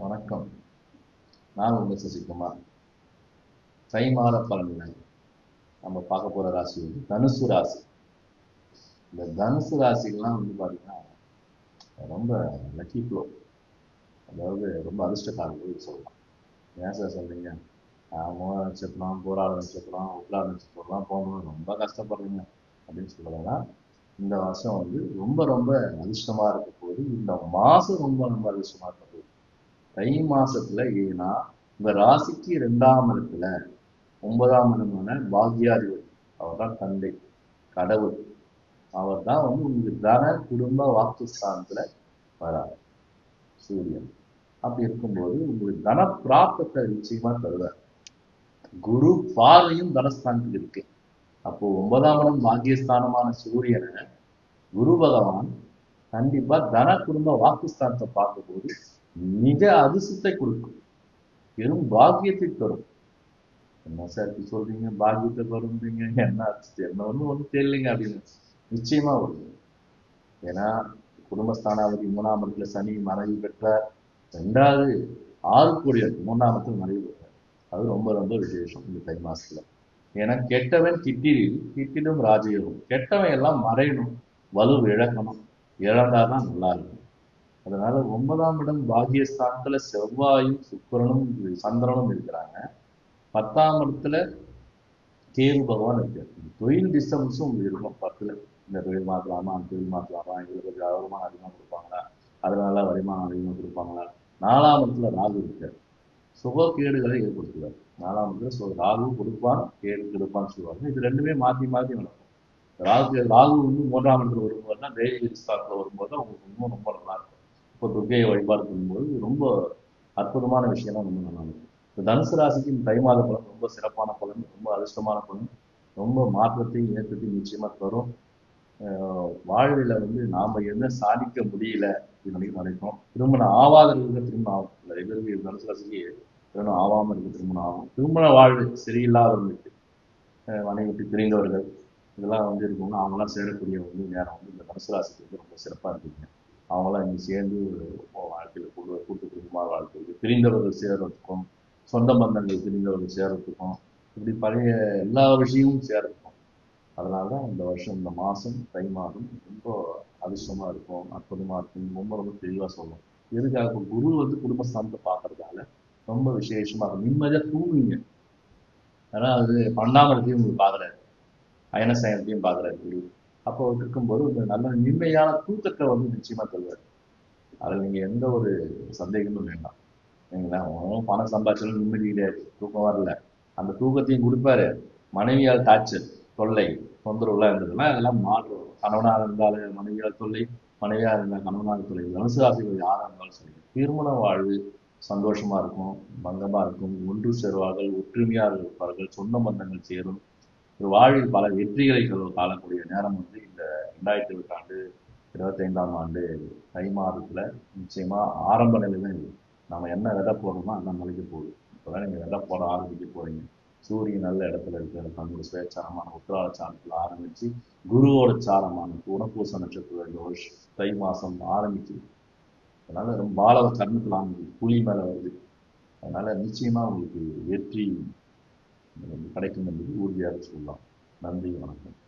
வணக்கம். நான் உங்கள் சசிகுமார் தை மாத பலன்கள் நம்ம பார்க்க போகிற ராசி வந்து தனுசு ராசி. இந்த தனுசு ராசிகள்லாம் வந்து பார்த்தீங்கன்னா ரொம்ப லக்கி ஃப்ளோ அதாவது ரொம்ப அதிர்ஷ்டக்காரர்கள் சொல்லலாம். ஏன் சார் சொல்றீங்க? மூல நட்சத்திரம் போராட நட்சத்திரம் உட்லாட நட்சத்திரம்லாம் போகணும்னு ரொம்ப கஷ்டப்படுறீங்க அப்படின்னு சொல்லலாம் இந்த வருஷம் வந்து ரொம்ப ரொம்ப அதிர்ஷ்டமாக இருக்க போகுது. இந்த மாதம் ரொம்ப ரொம்ப அதிர்ஷ்டமாக இருக்க தை மாசத்துல ஏன்னா இந்த ராசிக்கு ரெண்டாம் இடத்துல ஒன்பதாம் இடமான பாக்யாதிபதி அவர் தான் தந்தை கடவுள். அவர் தான் வந்து உங்களுக்கு தன குடும்ப வாக்குஸ்தானத்துல வரார் சூரியன். அப்படி இருக்கும்போது உங்களுக்கு தன பிராப்தத்தை நிச்சயமா தருவார். குரு பார்வையும் தனஸ்தானத்துக்கு இருக்கு. அப்போ ஒன்பதாம் இடம் பாக்கியஸ்தானமான சூரியனை குரு பகவான் கண்டிப்பா தன குடும்ப வாக்குஸ்தானத்தை பார்க்கும்போது மிக அதிர்ஷ்டத்தை கொடுக்கும். பெரும் பாக்கியத்தை தரும். என்ன சார் இப்படி சொல்றீங்க? பாக்கியத்தை வருந்தீங்க என்ன அதிர்ஷ்டம் என்ன ஒண்ணு ஒன்றும் தெரியலைங்க அப்படின்னு. நிச்சயமா வரும் ஏன்னா குடும்பஸ்தானாவதி மூணாம் இடத்துல சனி மறைவு பெற்றார். ரெண்டாவது ஆறு கோடியர் மூணாம் இடத்துல மறைவு பெற்றார். அது ரொம்ப ரொம்ப விசேஷம் இந்த தை மாசத்துல. ஏன்னா கெட்டவன் கிட்டிடில் கிட்டிடும் ராஜயோகம். கெட்டவன் எல்லாம் மறையணும். வலு இழக்கணும் இழந்தாதான் நல்லா இருக்கும். அதனால ஒன்பதாம் இடம் பாகியஸ்தானத்துல செவ்வாயும் சுக்கரனும் சந்திரனும் இருக்கிறாங்க. பத்தாம் இடத்துல கேது பகவான் இருக்காரு. தொழில் டிஸ்டர்பன்ஸும் உங்களுக்கு இருக்கும். பத்துல இந்த தொழில் மாற்றலாமா அந்த தொழில் மாற்றலாமா எங்களுக்கு கொஞ்சம் வருமானம் அதிகமாக கொடுப்பாங்களா? அதனால வருமானம் அதிகமாக கொடுப்பாங்களா? நாலாம் இடத்துல ராகு இருக்காரு. சுக கேடுகளை ஏற்படுத்துவார். நாலாம் இடத்துல ராகு கொடுப்பான் கேடு கெடுப்பான்னு சொல்லுவாங்க. இது ரெண்டுமே மாற்றி மாற்றி நடக்கும். ராகு ராகு வந்து மூன்றாம் இடத்துல வரும்போது தான் தேவி ஸ்தானத்தில் வரும்போது தான் உங்களுக்கு இன்னும் ரொம்ப நல்லா இருக்கும். இப்போ துர்கையை வழிபாடு பண்ணும்போது ரொம்ப அற்புதமான விஷயம்லாம் ரொம்ப நல்லா இருக்கும் இப்போ தனுசு ராசிக்கு தை மாத பலன் ரொம்ப சிறப்பான பலன் ரொம்ப அதிர்ஷ்டமான பலன் ரொம்ப மாற்றத்தையும் ஏற்றத்தையும் நிச்சயமா தரும். வாழ்வில் வந்து நாம் என்ன சாதிக்க முடியல அப்படின்னு நினைக்கும் திருமணம் ஆவாதவர்களுக்கு திருமணம் ஆகும் நிறைய பேருக்கு தனுசு ராசிக்கு திருமணம் ஆகாம இருக்கு திருமணம் ஆகும். திருமண வாழ்வு சரியில்லாதவர்களுக்கு மனைவிட்டு பிரிந்தவர்கள் இதெல்லாம் வந்து இருக்கவங்க அவங்களாம் சேரக்கூடிய வந்து நேரம் வந்து இந்த தனுசு ராசிக்கு வந்து ரொம்ப சிறப்பாக இருக்குங்க அவங்களாம் இங்கே சேர்ந்து வாழ்க்கையில் கூட்டு கூட்டு குடும்பமாக வாழ்க்கைக்கு பிரிந்தவர்கள் சேர்றதுக்கும் சொந்த பந்தங்கள் பிரிந்தவர்கள் சேர்றதுக்கும் இப்படி பழைய எல்லா விஷயமும் சேர்றதுக்கும். அதனால தான் இந்த வருஷம் இந்த மாதம் தை மாதம் ரொம்ப அதிர்ஷ்டமாக இருக்கும் அற்புதமாக இருக்கும் ரொம்ப ரொம்ப தெளிவாக சொல்லும். எதுக்காக இப்போ குரு வந்து குடும்பஸ்தானத்தை பார்க்கறதால ரொம்ப விசேஷமாக இருக்கும். நிம்மதியாக தூங்குவீங்க. ஏன்னா அது பண்ணாமரத்தையும் உங்களுக்கு பார்க்குறாரு. அயனசயனத்தையும் பார்க்குறாரு குரு. அப்போ இருக்கும்போது ஒரு நல்ல நிம்மதியான தூக்கத்தை வந்து நிச்சயமா தருவார். அதில் நீங்க எந்த ஒரு சந்தேகமும் வேண்டாம். சரிங்களா உங்களும் பணம் சம்பாதிச்சாலும் நிம்மதி கிடையாது தூக்கம் வரல. அந்த தூக்கத்தையும் கொடுப்பாரு. மனைவியால் டார்ச்சர் தொல்லை தொந்தரவுலாம் இருந்ததுன்னா அதெல்லாம் மாறும் கணவனாக இருந்தாலும் மனைவியால் தொல்லை மனைவியாக இருந்தால் கணவனாக தொல்லை. தனுசு ராசிகள் யாராக இருந்தாலும் சரி திருமண வாழ்வு சந்தோஷமா இருக்கும் பங்கமா இருக்கும். ஒன்று சேருவார்கள் ஒற்றுமையாக இருப்பார்கள் சொந்த பந்தங்கள் சேரும். ஒரு வாழ்வில் பல வெற்றிகளை காணக்கூடிய நேரம் வந்து இந்த ரெண்டாயிரத்தி இருபத்தாண்டு இருபத்தைந்தாம் ஆண்டு தை மாதத்துல நிச்சயமா ஆரம்ப நிலையில நம்ம என்ன விதை போடுறோமோ அந்த நிலைக்கு போகுது. இப்போதான் நீங்கள் விதை போட ஆரம்பிக்க போறீங்க. சூரியன் நல்ல இடத்துல இருக்கிற தன்னோட சுயச்சாரமான உத்திராட சாரத்தில் ஆரம்பிச்சு குருவோட சாரமான குணப்பூச நட்சத்திரம் இந்த வருஷம் தை மாதம் ஆரம்பிச்சு அதனால ரொம்ப பாலவ கர்மத்தில் ஆரம்பிச்சு புலி மேல வருது. அதனால நிச்சயமா உங்களுக்கு வெற்றி கிடைக்கும் என்பது உறுதியாக சொல்லலாம். நன்றி வணக்கம்.